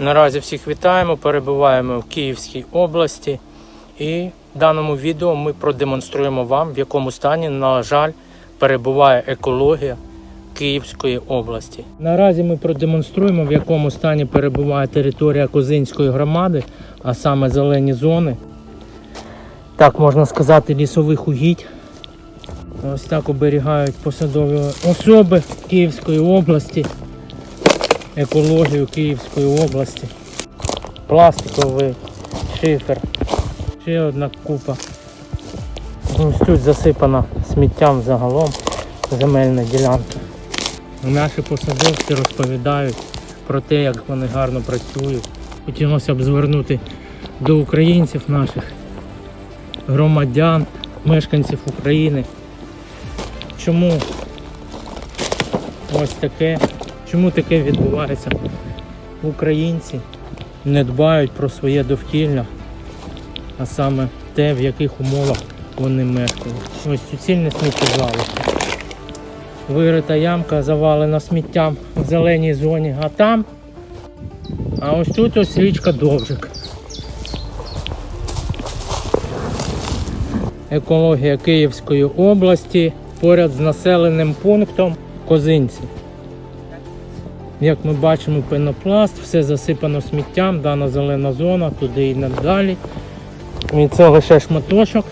Наразі всіх вітаємо, перебуваємо в Київській області і в даному відео ми продемонструємо вам, в якому стані, на жаль, перебуває екологія Київської області. Наразі ми продемонструємо, в якому стані перебуває територія Козинської громади, а саме зелені зони. Так можна сказати, лісових угідь. Ось так оберігають посадові особи Київської області, екологію Київської області. Пластиковий шифер. Ще одна купа. Ось тут засипана сміттям загалом земельна ділянка. Наші посадовці розповідають про те, як вони гарно працюють. Хотілося б звернути до українців наших, громадян, мешканців України. Чому ось таке, чому таке відбувається? Українці не дбають про своє довкілля, а саме те, в яких умовах вони мешкають. Ось суцільне сміттєзвалище. Вирита ямка завалена сміттям в зеленій зоні, а там, а ось тут ось річка Довжик. Екологія Київської області поряд з населеним пунктом Козинці. Як ми бачимо, пенопласт, все засипано сміттям, дана зелена зона, туди і надалі. І це лише шматочок